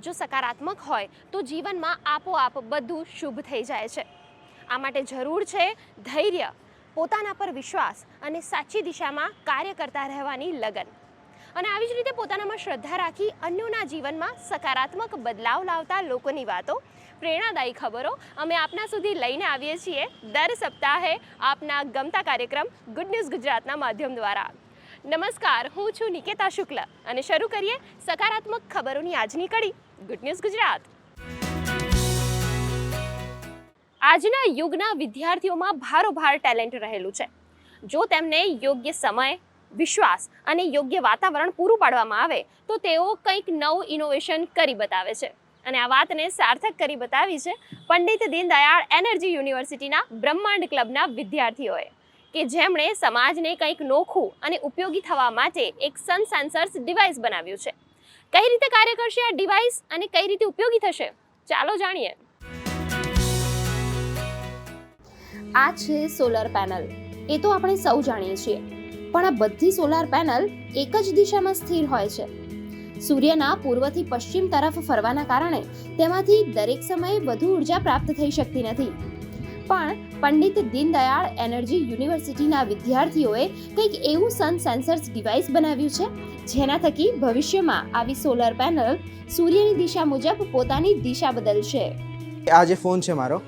જો સકારાત્મક હોય, તો જીવનમાં આપોઆપ બધું શુભ થઈ જાય છે. આ માટે જરૂર છે ધૈર્ય, પોતાના પર વિશ્વાસ અને સાચી દિશામાં કાર્ય કરતા રહેવાની લગન. અને આવી જ રીતે પોતાનામાં શ્રદ્ધા રાખી અન્યોના જીવનમાં સકારાત્મક બદલાવ લાવતા લોકોની વાતો, પ્રેરણાદાયી ખબરો અમે આપના સુધી લઈને આવીએ છીએ દર સપ્તાહે આપના ગમતા કાર્યક્રમ ગુડ ન્યૂઝ ગુજરાતના માધ્યમ દ્વારા. નમસ્કાર, હું છું નિકેતા શુક્લ અને શરૂ કરીએ સકારાત્મક ખબરોની આજની કડી. ગુડ ન્યૂઝ ગુજરાત આજના યુગના વિદ્યાર્થીઓમાં ભારોભાર ટેલેન્ટ રહેલું છે. જો તેમને યોગ્ય સમય, વિશ્વાસ અને યોગ્ય વાતાવરણ પૂરું પાડવામાં આવે, તો તેઓ કંઈક નવું ઇનોવેશન કરી બતાવે છે. અને આ વાતને સાર્થક કરી બતાવી છે પંડિત દીનદયાળ એનર્જી યુનિવર્સિટીના બ્રહ્માંડ ક્લબના વિદ્યાર્થીઓએ, કે જેમણે સમાજને કંઈક નોખું અને ઉપયોગી થવા માટે એક સન સેન્સર્સ ડિવાઇસ બનાવ્યું છે. કઈ રીતે કાર્ય કરશે આ ડિવાઇસ અને કઈ રીતે ઉપયોગી થશે? ચાલો જાણીએ. આ છે સોલર પેનલ એ તો આપણે સૌ જાણીએ છીએ. પણ આ બધી સોલાર પેનલ એક જ દિશામાં સ્થિર હોય છે. સૂર્યના પૂર્વથી પશ્ચિમ તરફ ફરવાના કારણે તેમાંથી દરેક સમયે વધુ ઊર્જા પ્રાપ્ત થઈ શકતી નથી. પણ પંડિત દીનદયાળ એનર્જી યુનિવર્સિટીના વિદ્યાર્થીઓએ કંઈક એવું સન સેન્સર્સ ડિવાઇસ બનાવ્યું છે? જેના થકી ભવિષ્યમાં આવી સોલર પેનલ સૂર્યની દિશા મુજબ પોતાની દિશા બદલશે. આ જે ફોન છે મારો,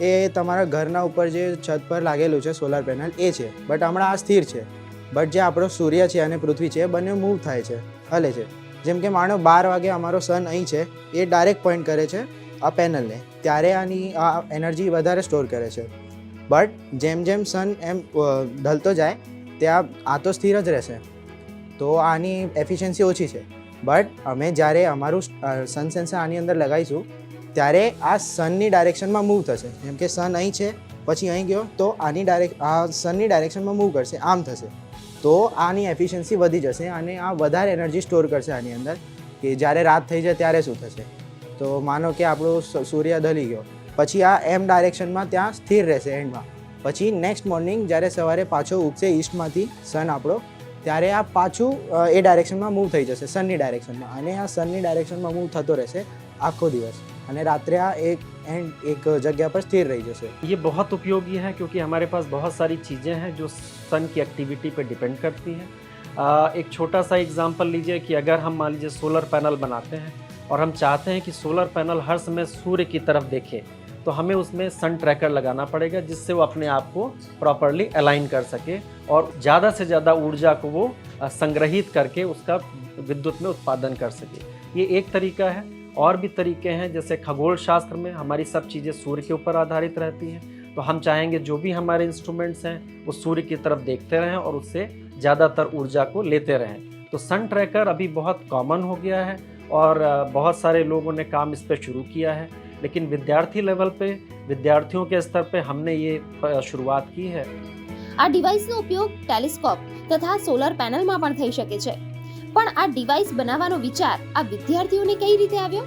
એ તમારા ઘરના ઉપર જે છત પર લાગેલું છે સોલાર પેનલ એ છે. બટ હમણાં આ સ્થિર છે. બટ જે આપણો સૂર્ય છે અને પૃથ્વી છે બંને મૂવ થાય છે, હલે છે. જેમ કે માનો બાર વાગે અમારો સન અહીં છે, એ ડાયરેક્ટ પોઈન્ટ કરે છે આ પેનલને ત્યારે આની આ એનર્જી વધારે સ્ટોર કરે છે. બટ જેમ જેમ સન એમ ઢલતો જાય, ત્યાં આ તો સ્થિર જ રહેશે. તો આની એફિશિયન્સી ઓછી છે. બટ અમે જ્યારે અમારું સન સેન્સર આની અંદર લગાવીશું, ત્યારે આ સનની ડાયરેક્શનમાં મૂવ થશે. જેમ કે સન અહીં છે, પછી અહીં ગયો, તો આની ડાયરેક્ટ આ સનની ડાયરેક્શનમાં મૂવ કરશે, આમ થશે. તો આની એફિશિયન્સી વધી જશે અને આ વધારે એનર્જી સ્ટોર કરશે આની અંદર, કે જ્યારે રાત થઈ જાય ત્યારે શું થશે. તો માનો કે આપણો સૂર્ય ઢલી ગયો, પછી આ એમ ડાયરેક્શનમાં ત્યાં સ્થિર રહેશે એન્ડમાં પછી નેક્સ્ટ મોર્નિંગ જ્યારે સવારે પાછો ઉગશે ઈસ્ટમાંથી સન આપણો ત્યારે આ પાછું અ, એ ડાયરેક્શનમાં મૂવ થઈ જશે સનની ડાયરેક્શનમાં અને આ સનની ડાયરેક્શનમાં મૂવ થતો રહેશે આખો દિવસ અને રાત્રે આ એક એન્ડ એક જગ્યા પર સ્થિર રહી જશે ये बहुत उपयोगी है क्योंकि हमारे पास बहुत सारी चीज़ें हैं जो सन की एक्टिविटी पर डिपेंड करती हैं अ, एक छोटा सा एग्जांपल लीजिए कि अगर हम मान लीजिए सोलर पैनल बनाते हैं और हम चाहते हैं कि सोलर पैनल हर समय सूर्य की तरफ देखे तो हमें उसमें सन ट्रैकर लगाना पड़ेगा जिससे वो अपने आप को प्रॉपरली अलाइन कर सके और ज़्यादा से ज़्यादा ऊर्जा को वो संग्रहित करके उसका विद्युत में उत्पादन कर सके। ये एक तरीका है। और भी तरीके हैं, जैसे खगोल शास्त्र में हमारी सब चीज़ें सूर्य के ऊपर आधारित रहती हैं। तो हम चाहेंगे जो भी हमारे इंस्ट्रूमेंट्स हैं, वो सूर्य की तरफ़ देखते रहें और उससे ज़्यादातर ऊर्जा को लेते रहें। तो सन ट्रैकर अभी बहुत कॉमन हो गया है और बहुत सारे लोगों ने काम इस पर शुरू किया है। लेकिन विद्यार्थी लेवल पे विद्यार्थियों के स्तर पे हमने ये अ, शुरुआत की है આ ડિવાઇસનો ઉપયોગ ટેલિસ્કોપ તથા સોલર પેનલમાં પણ થઈ શકે છે પણ આ ડિવાઇસ બનાવવાનો વિચાર આ વિદ્યાર્થીઓને કઈ રીતે આવ્યો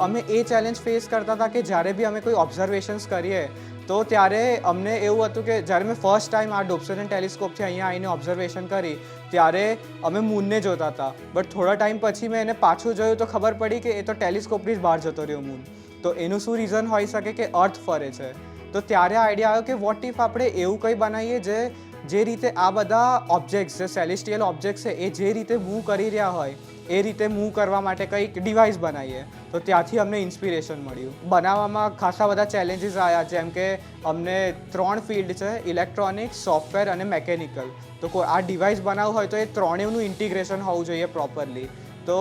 અમે એ ચેલેન્જ ફેસ કરતા હતા કે જ્યારે બી અમે કોઈ ઓબ્ઝર્વેશન્સ કરીએ તો ત્યારે અમને એવું હતું કે જ્યારે મેં ફર્સ્ટ ટાઈમ આ ડોપ્સન ટેલિસ્કોપથી અહીંયા આવીને ઓબ્ઝર્વેશન કરી ત્યારે અમે મૂનને જોતા હતા બટ થોડા ટાઈમ પછી મેં એને પાછું જોયું તો ખબર પડી કે એ તો ટેલિસ્કોપની જ બહાર જતો રહ્યો મૂન તો એનું શું રીઝન હોઈ શકે કે અર્થ ફરે છે? તો ત્યારે આઈડિયા આવ્યો કે વોટ ઇફ આપણે એવું કંઈ બનાવીએ જે જે રીતે આ બધા ઓબ્જેક્ટ્સ જે સેલેસ્ટિયલ ઓબ્જેક્ટ્સ છે, એ જે રીતે મૂવ કરી રહ્યા હોય, એ રીતે મૂવ કરવા માટે કંઈક ડિવાઇસ બનાવીએ. તો ત્યાંથી અમને ઇન્સ્પિરેશન મળ્યું. બનાવવામાં ખાસા બધા ચેલેન્જીસ આવ્યા જેમ કે અમને ત્રણ ફિલ્ડ છે ઇલેક્ટ્રોનિક્સ સોફ્ટવેર અને મેકેનિકલ તો આ ડિવાઇસ બનાવવું હોય તો એ ત્રણેયનું ઇન્ટિગ્રેશન હોવું જોઈએ પ્રોપરલી તો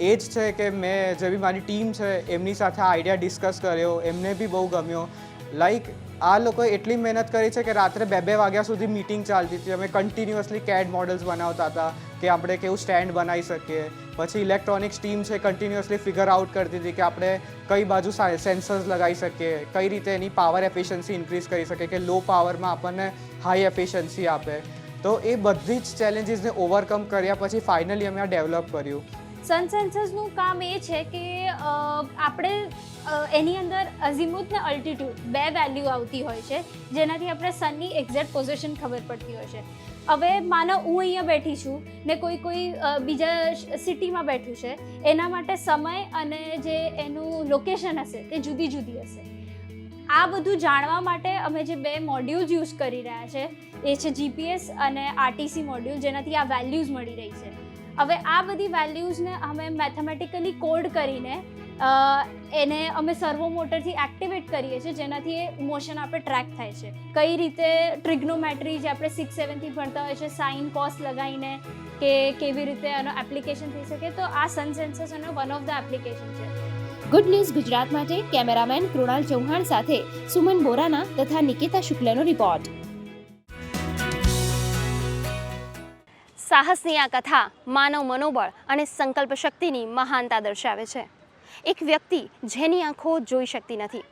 એ જ છે કે મેં જે બી મારી ટીમ છે, એમની સાથે આ આઈડિયા ડિસ્કસ કર્યો, એમને બી બહુ ગમ્યો. લાઈક આ લોકોએ એટલી મહેનત કરી છે કે રાત્રે બે બે વાગ્યા સુધી મિટિંગ ચાલતી હતી. અમે કન્ટિન્યુઅસલી કેડ મોડલ્સ બનાવતા હતા કે આપણે કેવું સ્ટેન્ડ બનાવી શકીએ. પછી ઇલેક્ટ્રોનિક્સ ટીમ છે કન્ટિન્યુઅસલી ફિગર આઉટ કરતી હતી કે આપણે કઈ બાજુ સેન્સર્સ લગાવી શકીએ, કઈ રીતે એની પાવર એફિશિયન્સી ઇન્ક્રીઝ કરી શકીએ કે લો પાવરમાં આપણને હાઈ એફિશિયન્સી આપે. તો એ બધી જ ચેલેન્જીસને ઓવરકમ કર્યા પછી ફાઇનલી અમે આ ડેવલપ કર્યું. સન સેન્સર્સનું કામ એ છે કે આપણે એની અંદર અઝીમુથ ને અલ્ટિટ્યૂડ બે વેલ્યુ આવતી હોય છે, જેનાથી આપણે સનની એક્ઝેક્ટ પોઝિશન ખબર પડતી હોય છે. હવે માનો હું અહીંયા બેઠી છું ને કોઈ કોઈ બીજા સિટીમાં બેઠું છે, એના માટે સમય અને જે એનું લોકેશન હશે તે જુદી જુદી હશે. આ બધું જાણવા માટે અમે જે બે મોડ્યુલ્સ યુઝ કરી રહ્યા છે, એ છે જીપીએસ અને આરટીસી મોડ્યુલ જેનાથી આ વેલ્યુઝ મળી રહી છે. હવે આ બધી વેલ્યુઝને અમે મેથેમેટિકલી કોડ કરીને એને અમે સર્વો મોટરથી એક્ટિવેટ કરીએ છીએ, જેનાથી એ મોશન આપણે ટ્રેક થાય છે. કઈ રીતે ટ્રિગ્નોમેટ્રી જે આપણે સિક્સ સેવનથી ભણતા હોય છે સાઇન કોસ લગાવીને કે કેવી રીતે આનો એપ્લિકેશન થઈ શકે, તો આ સન સેન્સર્સ એનો વન ઓફ ધ એપ્લિકેશન છે. ગુડ ન્યૂઝ ગુજરાત માટે કેમેરામેન કૃણાલ ચૌહાણ સાથે સુમન બોરાના તથા નિકિતા શુક્લનો રિપોર્ટ સાહસની આ કથા માનવ મનોબળ અને સંકલ્પ શક્તિની મહાનતા દર્શાવે છે. એક વ્યક્તિ જેની આંખો જોઈ શકતી નથી.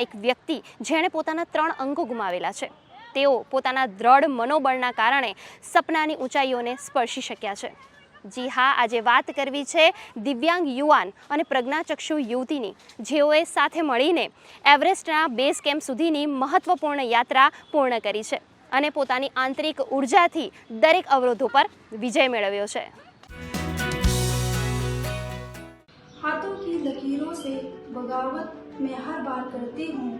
એક વ્યક્તિ જેણે પોતાના ત્રણ અંગો ગુમાવેલા છે. તેઓ પોતાના દ્રઢ મનોબળના કારણે સપનાની ઊંચાઈઓને સ્પર્શી શક્યા છે. જી હા, આજે વાત કરવી છે દિવ્યાંગ યુવાન અને પ્રજ્ઞાચક્ષુ યુવતીની. જેઓએ સાથે મળીને એવરેસ્ટના બેઝ કેમ્પ સુધીની મહત્વપૂર્ણ યાત્રા પૂર્ણ કરી છે. અને પોતાની આંતરિક ઉર્જાથી દરેક અવરોધો પર વિજય મેળવ્યો છે हाथों की लकीरों से बगावत मैं हर बार करती हूँ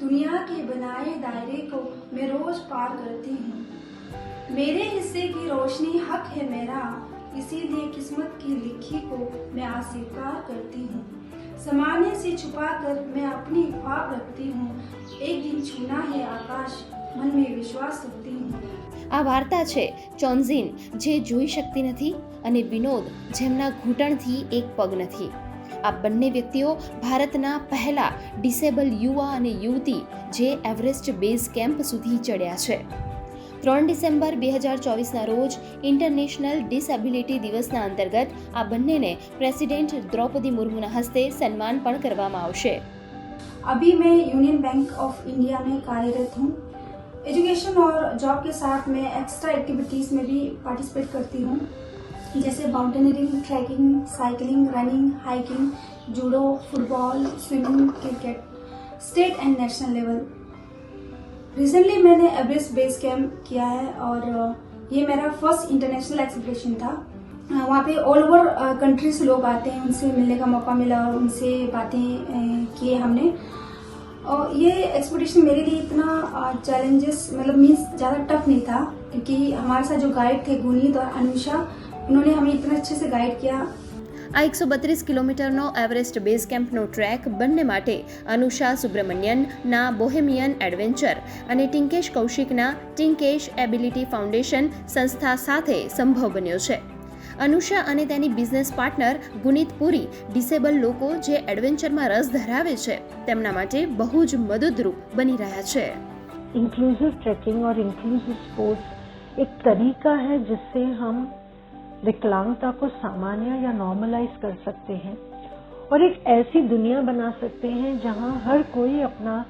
दुनिया के बनाए दायरे को मैं रोज पार करती हूँ मेरे हिस्से की रोशनी हक है मेरा इसीलिए किस्मत की लिखी को मैं अस्वीकार करती हूँ समाने से छुपा कर मैं अपनी ख्वाब रखती हूँ एक दिन छूना है आकाश मन में विश्वास रखती हूँ આ વાર્તા છે ચોન્ઝિન જે જોઈ શકતી નથી અને વિનોદ જેમના ઘૂંટણથી એક પગ નથી આ બંને વ્યક્તિઓ ભારતના પહેલા ડિસેબલ યુવા અને યુવતી જે એવરેસ્ટ બેઝ કેમ્પ સુધી ચડ્યા છે ત્રણ ડિસેમ્બર બે હજાર ચોવીસના રોજ ઇન્ટરનેશનલ ડિસેબિલિટી દિવસના અંતર્ગત આ બંનેને પ્રેસિડેન્ટ દ્રૌપદી મુર્મુના હસ્તે સન્માન પણ કરવામાં આવશે अभी मैं यूनियन बैंक ऑफ इंडिया में कार्यरत हूँ एजुकेशन और जॉब के साथ मैं एक्स्ट्रा एक्टिविटीज़ में भी पार्टिसिपेट करती हूँ। जैसे mountaineering trekking cycling running hiking judo football swimming cricket state and national level recently मैंने एवरेस्ट बेस कैम्प किया है और ये मेरा फ़र्स्ट इंटरनेशनल एक्सपीडिशन था। वहाँ पे ऑल ओवर कंट्री से लोग आते हैं, उनसे मिलने का मौका मिला और उनसे बातें किए हमने। और ये एक्सपीडिशन मेरे लिए इतना चैलेंजेस मतलब मीन्स ज़्यादा टफ नहीं था क्योंकि हमारे साथ जो गाइड थे गुनीत और अनुषा उन्होंने हमें इतना अच्छे से गाइड किया આ એકસો બત્રીસ કિલોમીટરનો એવરેસ્ટ બેઝ કેમ્પનો ટ્રેક બંને માટે અનુષા સુબ્રમણ્યનના બોહેમિયન એડવેન્ચર અને ટિંકેશ કૌશિકના ટિંકેશ એબિલિટી ફાઉન્ડેશન સંસ્થા સાથે સંભવ બન્યો છે અનુષા અને તેની business partner Guneet Puri disable લોકો જે એડવેન્ચરમાં રસ ધરાવે છે તેમના માટે બહુ જ મદદરૂપ બની રહ્યા છે इंक्लूसिव ट्रैकिंग और इंक्लूसिव स्पोर्ट्स एक तरीका है जिससे हम विकलांगता को सामान्य या नॉर्मलाइज कर सकते हैं और एक ऐसी दुनिया बना सकते हैं जहां हर कोई अपना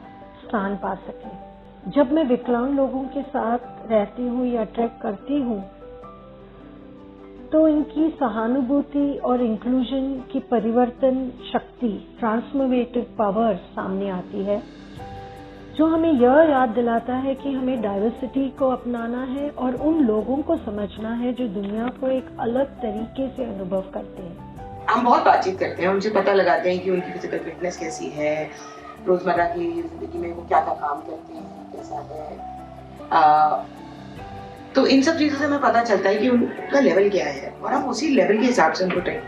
स्थान पा सके जब मैं विकलांग लोगों के साथ रहती हूँ या ट्रैक करती हूँ तो इनकी सहानुभूति और इंक्लूजन की परिवर्तन शक्ति ट्रांसफॉर्मेटिव पावर सामने आती है, जो हमें यह याद दिलाता है कि हमें डाइवर्सिटी को अपनाना है और उन लोगों को समझना है जो दुनिया को एक अलग तरीके से अनुभव करते हैं। हम बहुत बातचीत करते हैं उनसे पता लगाते हैं कि उनकी फ़िज़िकल फिटनेस कैसी है, रोज़मर्रा की ज़िंदगी में वो क्या क्या काम करते हैं, कैसा है। तो इन सब चीज़ों से हमें पता चलता है कि उनका लेवल क्या है और हम उसी लेवल के हिसाब से उनको ट्रेन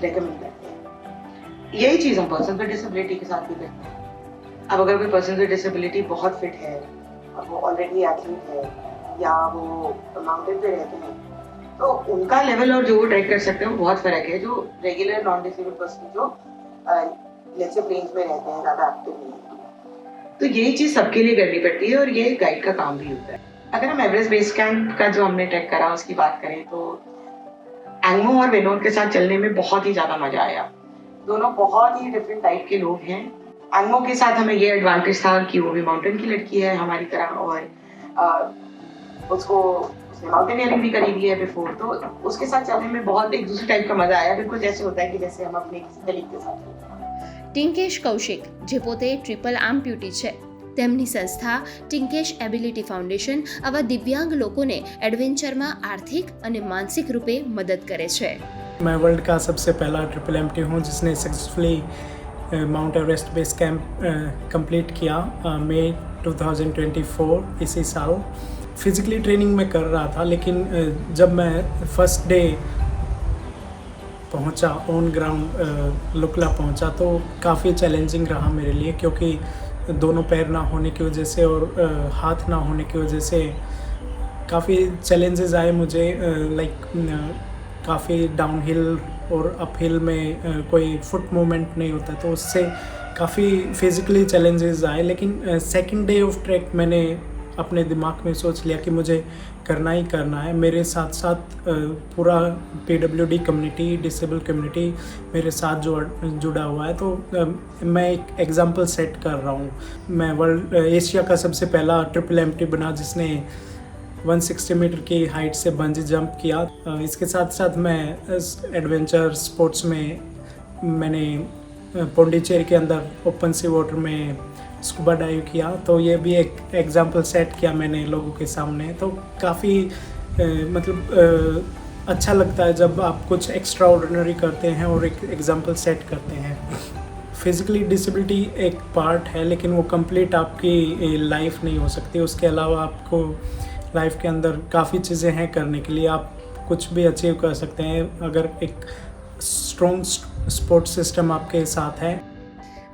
रेकमेंड करते हैं। यही चीज़ हम पर्सन विद डिसेबिलिटी के साथ भी करते हैं। अब अगर कोई पर्सन विद डिसेबिलिटी बहुत फिट है और वो ऑलरेडी एथलीट है, या वो माउंटेन पे रहते हैं तो उनका लेवल और जो वो ट्रैक कर सकते हैं, वो बहुत फ़र्क है। जो रेगुलर नॉन डिसेबल पर्सन जो जैसे प्लेन्स में रहते हैं, ज़्यादा एक्टिव नहीं है। तो यही चीज़ सबके लिए करनी पड़ती है और ये गाइड का काम भी होता है। अगर हम एवरेस्ट बेस कैंप का जो हमने ट्रैक करा उसकी बात करें तो एंगमो और विनोद के साथ चलने में बहुत ही ज़्यादा मज़ा आया दोनों बहुत ही डिफरेंट टाइप के लोग हैं एंगमो के साथ हमें ये एडवांटेज था कि वो भी माउंटेन की लड़की है हमारी तरह और आ, उसको उसने माउंटेनियरिंग भी करी हुई है बिफोर तो उसके साथ चलने में बहुत एक दूसरे टाइप का मजा आया बिल्कुल जैसे होता है कि जैसे हम अपने किसी कलीग के साथ चलते हैं। ટિંકેશ કૌશિક જે પોતે ટ્રિપલ આમ્પ્યુટી છે તેમની સંસ્થા ટિંકેશ એબિલિટી ફાઉન્ડેશન આવા દિવ્યાંગ લોકોને એડવેન્ચરમાં આર્થિક અને માનસિક રૂપે મદદ કરે છે मैं वर्ल्ड का सबसे पहला ट्रिपल एम हूँ जिसने successfully mount Everest base camp complete किया मई 2024 इसी साल फिज़िकली ट्रेनिंग में कर रहा था लेकिन अ, जब मैं फर्स्ट डे पहुंचा ऑन ग्राउंड लुकला पहुंचा तो काफ़ी चैलेंजिंग रहा मेरे लिए क्योंकि दोनों पैर ना होने की वजह से और हाथ ना होने की वजह से काफ़ी चैलेंजेस आए मुझे लाइक काफ़ी डाउनहिल और अपहिल में अ, कोई फुट मूवमेंट नहीं होता तो उससे काफ़ी फिज़िकली चैलेंजेस आए लेकिन सेकंड डे ऑफ़ ट्रैक मैंने अपने दिमाग में सोच लिया कि मुझे करना ही करना है। मेरे साथ साथ पूरा P W D community disable community मेरे साथ जो जुड़ा हुआ है। तो मैं एक एग्ज़ाम्पल सेट कर रहा हूँ। मैं वर्ल्ड एशिया का सबसे पहला ट्रिपल एम बना जिसने 160 मीटर की हाइट से बंजी जंप किया। इसके साथ साथ मैं एडवेंचर स्पोर्ट्स में मैंने पौंडीचेरी के अंदर ओपन सी वाटर में स्कूबा डाइव किया तो ये भी एक एग्जांपल सेट किया मैंने लोगों के सामने। तो काफ़ी मतलब अ, अच्छा लगता है जब आप कुछ एक्स्ट्रा ऑर्डनरी करते हैं और एक एग्जांपल सेट करते हैं। फिज़िकली डिसेबिलिटी एक पार्ट है लेकिन वो कंप्लीट आपकी लाइफ नहीं हो सकती। उसके अलावा आपको लाइफ के अंदर काफ़ी चीज़ें हैं करने के लिए। आप कुछ भी अचीव कर सकते हैं। अगर एक स्ट्रॉन्ग स्पोर्ट सिस्टम आपके साथ है।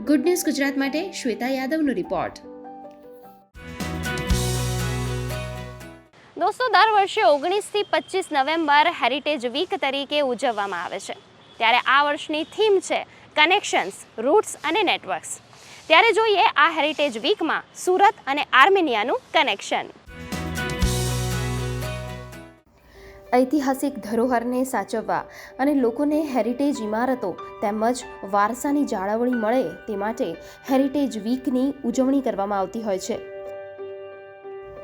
ગુડ ન્યૂઝ ગુજરાત માટે શ્વેતા યાદવનો રિપોર્ટ દોસ્તો, દર વર્ષે ઓગણીસથી પચીસ નવેમ્બર હેરિટેજ વીક તરીકે ઉજવવામાં આવે છે. ત્યારે આ વર્ષની થીમ છે કનેક્શન્સ રૂટ્સ અને નેટવર્ક્સ ત્યારે જોઈએ આ હેરિટેજ વીકમાં સુરત અને આર્મેનિયાનું કનેક્શન ઐતિહાસિક ધરોહરને સાચવવા અને લોકોને હેરિટેજ ઇમારતો તેમજ વારસાની જાળવણી મળે તે માટે હેરિટેજ વીકની ઉજવણી કરવામાં આવતી હોય છે.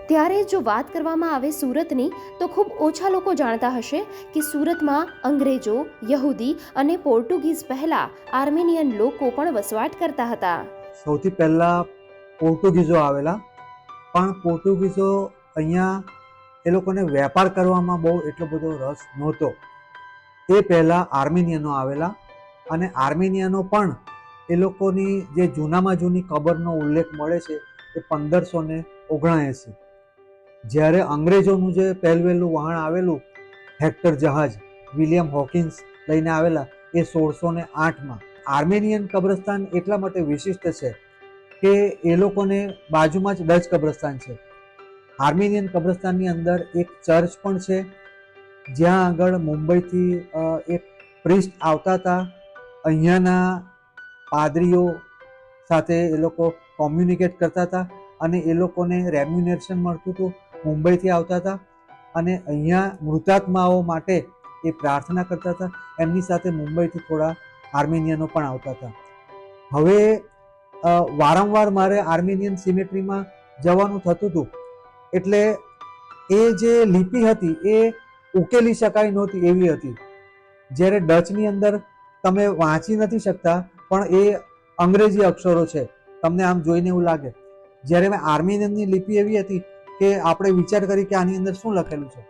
ત્યારે જો વાત કરવામાં આવે સુરતની, તો ખૂબ ઓછા લોકો જાણતા હશે કે સુરતમાં અંગ્રેજો, યહૂદી અને પોર્ટુગીઝ પહેલાં આર્મેનિયન લોકો પણ વસવાટ કરતા હતા. સૌથી પહેલાં પોર્ટુગીઝો આવેલા, પણ પોર્ટુગીઝો અહીંયા એ લોકોને વેપાર કરવામાં બહુ એટલો બધો રસ નહોતો. એ પહેલાં આર્મેનિયનો આવેલા અને આર્મેનિયનો પણ એ લોકોની જે જૂનામાં જૂની કબરનો ઉલ્લેખ મળે છે એ પંદરસો ને ઓગણએંસી. જ્યારે અંગ્રેજોનું જે પહેલવેલું વહાણ આવેલું, હેક્ટર જહાજ, વિલિયમ હોકિન્સ લઈને આવેલા, એ સોળસો ને આઠમાં. આર્મેનિયન કબ્રસ્તાન એટલા માટે વિશિષ્ટ છે કે એ લોકોને બાજુમાં જ ડચ કબ્રસ્તાન છે. આર્મેનિયન કબ્રસ્તાનની અંદર એક ચર્ચ પણ છે, જ્યાં આગળ મુંબઈથી એક પ્રિસ્ટ આવતા હતા. અહીંયાના પાદરીઓ સાથે એ લોકો કોમ્યુનિકેટ કરતા હતા અને એ લોકોને રેમ્યુનેશન મળતું હતું મુંબઈથી આવતા હતા. અને અહીંયા મૃતાત્માઓ માટે એ પ્રાર્થના કરતા હતા. એમની સાથે મુંબઈથી થોડા આર્મેનિયનો પણ આવતા હતા. હવે વારંવાર મારે આર્મેનિયન સિમેટ્રીમાં જવાનું થતું હતું. એટલે એ જે લિપિ હતી, એ ઉકેલી શકાય નહોતી એવી હતી. જ્યારે ડચની અંદર તમે વાંચી નથી શકતા, પણ એ અંગ્રેજી અક્ષરો છે. તમને આમ જોઈને એવું લાગે. જ્યારે મેં આર્મેનિયનની લિપિ એવી હતી કે આપણે વિચાર કરી કે આની અંદર શું લખેલું છે.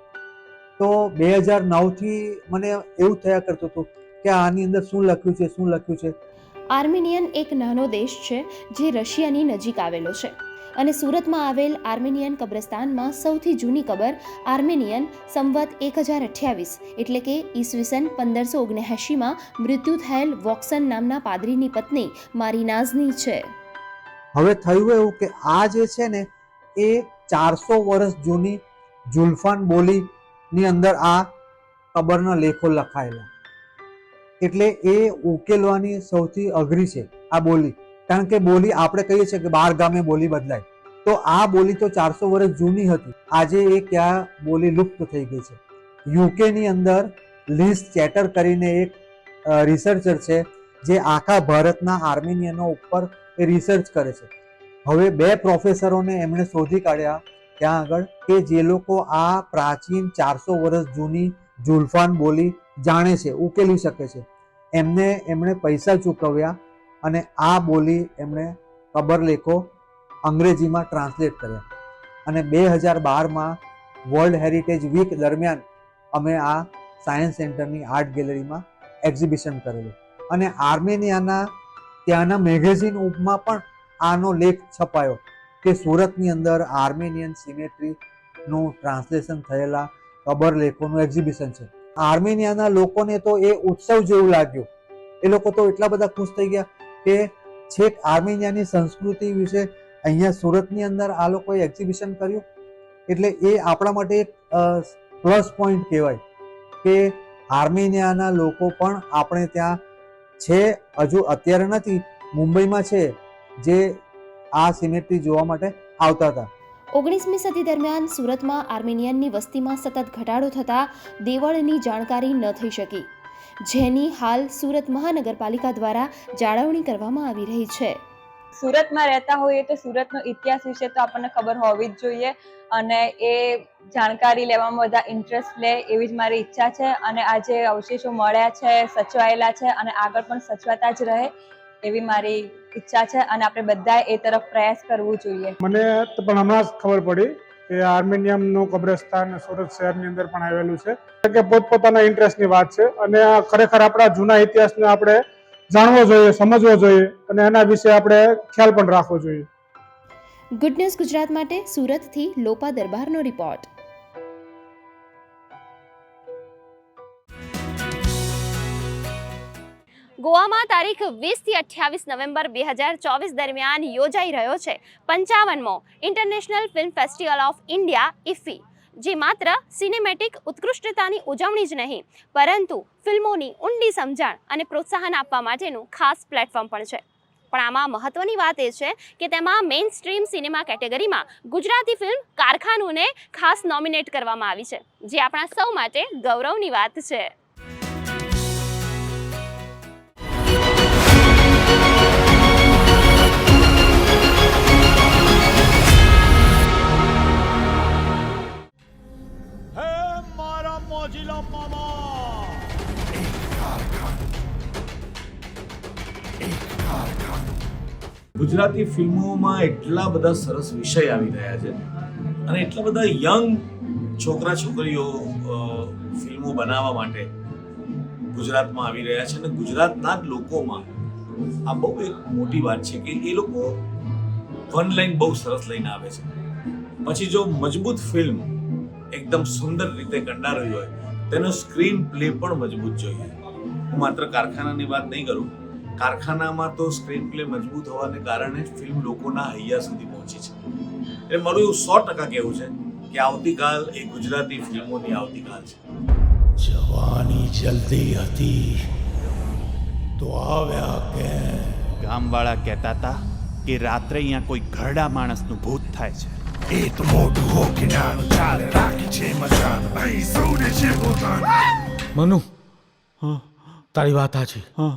તો બે હજાર નવથી મને એવું થયા કરતું હતું કે આની અંદર શું લખ્યું છે, શું લખ્યું છે. આર્મેનિયન એક નાનો દેશ છે જે રશિયાની નજીક આવેલો છે. અને સુરતમાં આવેલ આર્મેનિયન કબ્રસ્તાનમાં સૌથી જૂની કબર આર્મેનિયન સંવત એક હજાર અઠ્યાવીસ એટલે કે ઈસવીસન પંદરસો ઓગણએંશીમાં મૃત્યુ થયેલ વોક્સન નામના પાદરીની પત્ની મારીનાઝની છે. હવે થયું એવું કે આ જે છે ને, એ ચારસો વર્ષ જૂની જુલ્ફાન બોલીની અંદર આ કબરના લેખો લખાયેલા. એટલે એ ઉકેલવાની સૌથી અઘરી છે આ બોલી. કારણ કે બોલી આપણે કહીએ છીએ કે બાર ગામે બોલી બદલાય. તો આ બોલી તો ચારસો વર્ષ જૂની હતી. આજે એ ક્યાં બોલી લુપ્ત થઈ ગઈ છે? યુકેની અંદર લીસ ચેટર કરીને એક રિસર્ચર છે જે આખા ભારતના આર્મેનિયનો ઉપર એ રિસર્ચ કરે છે. હવે બે પ્રોફેસરોને એમણે શોધી કાઢ્યા. ત્યાં આગળ કે જે લોકો આ પ્રાચીન ચારસો વર્ષ જૂની જુલ્ફાન બોલી જાણે છે, ઉકેલી શકે છે. એમને એમણે પૈસા ચૂકવ્યા. અને આ બોલી એમણે કબરલેખો અંગ્રેજીમાં ટ્રાન્સલેટ કર્યા. અને બે હજાર બારમાં વર્લ્ડ હેરિટેજ વીક દરમિયાન અમે આ સાયન્સ સેન્ટરની આર્ટ ગેલેરીમાં એક્ઝિબિશન કરેલું. અને આર્મેનિયાના ત્યાંના મેગેઝિન ઉપમાં પણ આનો લેખ છપાયો કે સુરતની અંદર આર્મેનિયન સિમેટ્રીનું ટ્રાન્સલેશન થયેલા કબર લેખોનું એક્ઝિબિશન છે. આર્મેનિયાના લોકોને તો એ ઉત્સવ જેવું લાગ્યું. એ લોકો તો એટલા બધા ખુશ થઈ ગયા. કે છેક આર્મેનિયાની સંસ્કૃતિ વિશે અહીંયા સુરતની અંદર આ લોકોએ એક્ઝિબિશન કર્યું? એટલે એ આપણા માટે એક પ્લસ પોઈન્ટ કહેવાય કે આર્મેનિયાના લોકો પણ આપણે ત્યાં છે. હજુ અત્યારે નથી, મુંબઈમાં છે, જે આ સિમેટ્રી જોવા માટે આવતા હતા. ઓગણીસમી સદી દરમિયાન સુરતમાં આર્મેનિયનની વસ્તીમાં સતત ઘટાડો થતાં દેવળની જાણકારી ન થઈ શકી. જેની હાલ સુરત મહાનગરપાલિકા દ્વારા જાળવણી કરવામાં આવી રહી છે. સુરતમાં રહેતા હોઈએ તો સુરતનો ઇતિહાસ વિશે તો આપણને ખબર હોવી જ જોઈએ અને એ જાણકારી લેવામાં બધા ઇન્ટરેસ્ટ લે એવી જ મારી ઈચ્છા છે અને આ જે અવશેષો મળ્યા છે સચવાયેલા છે અને આગળ પણ સચવાતા જ રહે એવી મારી ઈચ્છા છે અને આપણે બધાએ એ તરફ પ્રયાસ કરવું જોઈએ. મને તો પણ હમણાં જ ખબર પડી કે આર્મેનિયમનું કબ્રસ્તાન સુરત શહેરની અંદર પણ આવેલું છે. કે પોતપોતાના ઇન્ટરેસ્ટની વાત છે અને આ ખરેખર આપણા જૂના ઇતિહાસને આપણે જાણવો જોઈએ, સમજવો જોઈએ અને એના વિશે આપણે ખ્યાલ પણ રાખવો જોઈએ. ગુડ ન્યૂઝ ગુજરાત માટે, સુરતથી લોપા દરબારનો રિપોર્ટ ગોવામાં તારીખ વીસથી અઠ્યાવીસ નવેમ્બર બે હજાર ચોવીસ દરમિયાન યોજાઈ રહ્યો છે પંચાવનમો international film festival of India IFFI જે માત્ર સિનેમેટિક ઉત્કૃષ્ટતાની ઉજવણી જ નહીં, પરંતુ ફિલ્મોની ઊંડી સમજણ અને પ્રોત્સાહન આપવા માટેનું ખાસ પ્લેટફોર્મ પણ છે. પણ આમાં મહત્વની વાત એ છે કે તેમાં મેઇન સ્ટ્રીમ સિનેમા કેટેગરીમાં ગુજરાતી ફિલ્મ કારખાનુંને ખાસ નોમિનેટ કરવામાં આવી છે, જે આપણા સૌ માટે ગૌરવની વાત છે. ગુજરાતી ફિલ્મોમાં એટલા બધા સરસ વિષય આવી રહ્યા છે અને એટલા બધા યંગ છોકરા છોકરીઓ ફિલ્મો બનાવવા માટે ગુજરાતમાં આવી રહ્યા છે અને ગુજરાતના જ લોકોમાં આ બહુ એક મોટી વાત છે કે એ લોકો વન લાઈન બહુ સરસ લઈને આવે છે. પછી જો મજબૂત ફિલ્મ એકદમ સુંદર રીતે કંડારવી હોય, તેનો સ્ક્રીન પ્લે પણ મજબૂત જોઈએ. હું માત્ર કારખાનાની વાત નહીં કરું કારખાનામાં તો સ્ક્રીન પ્લે મજબૂત હોવાને કારણે ફિલ્મ લોકોના હૈયા સુધી પહોંચી છે. એટલે મારું એવું સો ટકા કહેવું છે કે આવતીકાલ એ ગુજરાતી ફિલ્મોની આવતીકાલ છે. જવાની જલ્દી હતી. તો આવ્યા કે ગામવાળા કહેતા હતા કે રાત્રે અહીંયા કોઈ ઘરડા માણસનું ભૂત થાય છે. એ તો મોટું હો કે નાનું ચાલે રાખી છે મજાન. ભાઈ સૌને છે પોતાનું. મનુ તારી વાત સાચી. હા.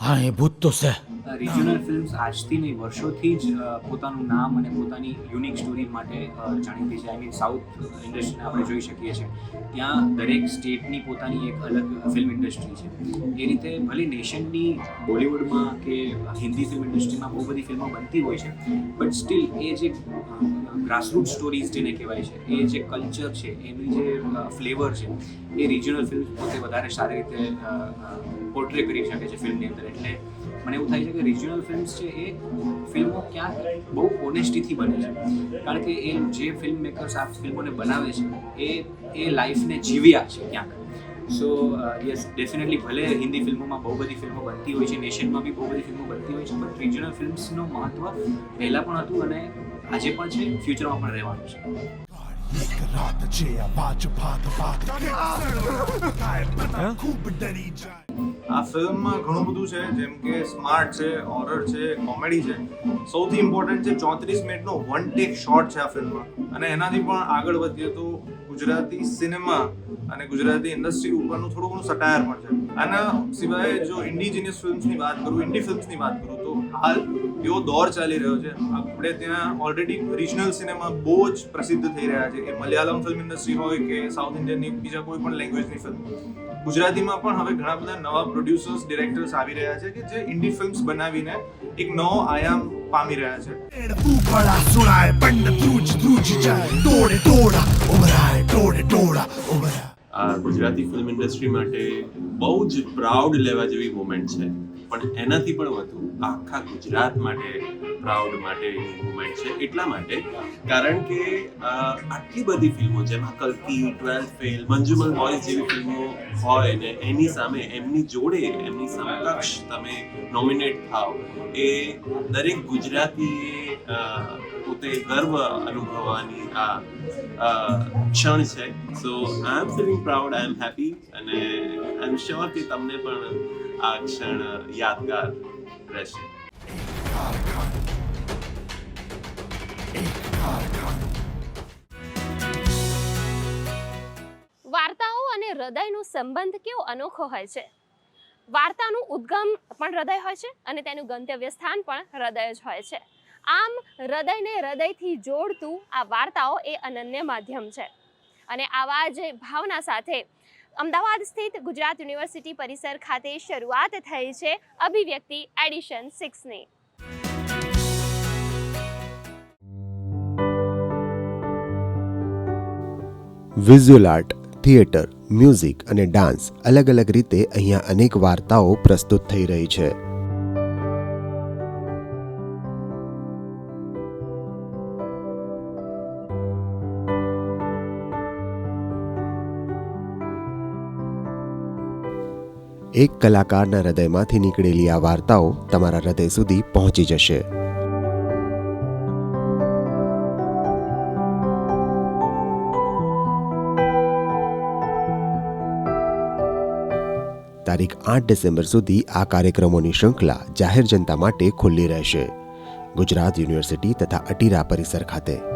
એ ભૂત તો છે. રિજનલ ફિલ્મ્સ આજથી નહીં, વર્ષોથી જ પોતાનું નામ અને પોતાની યુનિક સ્ટોરી માટે જાણીતી છે. આઈ મીન સાઉથ ઇન્ડસ્ટ્રીને આપણે જોઈ શકીએ છીએ. ત્યાં દરેક સ્ટેટની પોતાની એક અલગ ફિલ્મ ઇન્ડસ્ટ્રી છે. એ રીતે ભલે નેશનની બોલિવૂડમાં કે હિન્દી ફિલ્મ ઇન્ડસ્ટ્રીમાં બહુ બધી ફિલ્મો બનતી હોય છે બટ સ્ટીલ એ જે ગ્રાસરૂટ સ્ટોરીઝ જેને કહેવાય છે, એ જે કલ્ચર છે, એની જે ફ્લેવર છે, એ રિજનલ ફિલ્મ પોતે વધારે સારી રીતે પોર્ટ્રે કરી શકે છે ફિલ્મની અંદર. એટલે મને એવું થાય છે કે રિજનલ ફિલ્મ્સ છે એ ફિલ્મો ક્યાંક બહુ ઓનેસ્ટીથી બને છે. કારણ કે એ જે ફિલ્મ મેકર્સ આ ફિલ્મોને બનાવે છે, એ એ લાઈફને જીવ્યા છે ક્યાંક. સો યસ ડેફિનેટલી ભલે હિન્દી ફિલ્મોમાં બહુ બધી ફિલ્મો બનતી હોય છે નેશનમાં બી બહુ બધી ફિલ્મો બનતી હોય છે બટ રિજનલ ફિલ્મ્સનું મહત્વ પહેલાં પણ હતું અને આજે પણ છે ફ્યુચરમાં પણ રહેવાનું છે. રાત છે આ વાચ ભાત ભાત ખૂબ આ ફિલ્મમાં ઘણું બધું છે, જેમ કે સ્માર્ટ છે હોરર છે કોમેડી છે. સૌથી ઇમ્પોર્ટન્ટ છે ચોત્રીસ મિનિટનો વન ટેક શોટ છે આ ફિલ્મમાં અને એનાથી પણ આગળ વધીએ તો ગુજરાતી સિનેમા અને ગુજરાતી ઇન્ડસ્ટ્રી ઉપરનું થોડું ઘણું સટાયર પણ છે. આના સિવાય જો ઇન્ડિજિનિયસ ફિલ્મ્સની વાત કરું ઇન્ડી ફિલ્મ્સની વાત કરું તો હાલ એવો દોર ચાલી રહ્યો છે. આપણે ત્યાં ઓલરેડી રિજનલ સિનેમા બહુ જ પ્રસિદ્ધ થઈ રહ્યા છે. એ મલયાલમ ફિલ્મ ઇન્ડસ્ટ્રી હોય કે સાઉથ ઇન્ડિયનની બીજા કોઈ પણ લેંગ્વેજની ફિલ્મ ગુજરાતીમાં પણ હવે ઘણા બધા નવા પ્રોડ્યુસર્સ ડિરેક્ટર્સ આવી રહ્યા છે કે જે ઇન્ડી ફિલ્મ્સ બનાવીને એક નવો આયામ પામી રહ્યા છે. ગુજરાતી ફિલ્મ ઇન્ડસ્ટ્રી માટે બહુ જ પ્રાઉડ લેવા જેવી મુમેન્ટ છે. પણ એનાથી પણ વધુ આખા ગુજરાત માટે પ્રાઉડ માટે મુવમેન્ટ છે, એટલા માટે કારણ કે આટલી બધી ફિલ્મો જેમાં કલ્કી, ટ્વેલ્થ ફેલ, મંજુમલ બોયઝ જેવી ફિલ્મો હોય ને એની સામે, એમની જોડે, એમની સમકક્ષ તમે નોમિનેટ થાવ એ દરેક ગુજરાતીએ પોતે ગર્વ અનુભવવાની આ ક્ષણ છે. So I am feeling proud I am happy અને એમ શ્યોર કે તમને પણ આ ક્ષણ યાદગાર રહેશે વાર્તાઓ અને હૃદયનો સંબંધ કેવો અનોખો હોય છે? વાર્તાનું ઉદ્ગમ પણ હૃદય હોય છે અને તેનું ગંતવ્ય સ્થાન પણ હૃદય જ હોય છે. આમ, હૃદયને હૃદયથી જોડતું આ વાર્તાઓ એ અનન્ય માધ્યમ છે. અને આવા જ ભાવના સાથે અમદાવાદ સ્થિત ગુજરાત યુનિવર્સિટી પરિસર ખાતે શરૂઆત થઈ છે અભિવ્યક્તિ એડિશન સિક્સની વિઝ્યુઅલ આર્ટ થિયેટર મ્યુઝિક અને ડાન્સ અલગ અલગ રીતે અહીંયા અનેક વાર્તાઓ પ્રસ્તુત થઈ રહી છે. એક કલાકારના હૃદયમાંથી નીકળેલી આ વાર્તાઓ તમારા હૃદય સુધી પહોંચી જશે. તારીખ આઠ ડિસેમ્બર સુધી આ કાર્યક્રમોની શૃંખલા જાહેર જનતા માટે ખુલ્લી રહેશે. ગુજરાત યુનિવર્સિટી તથા અટીરા પરિસર ખાતે.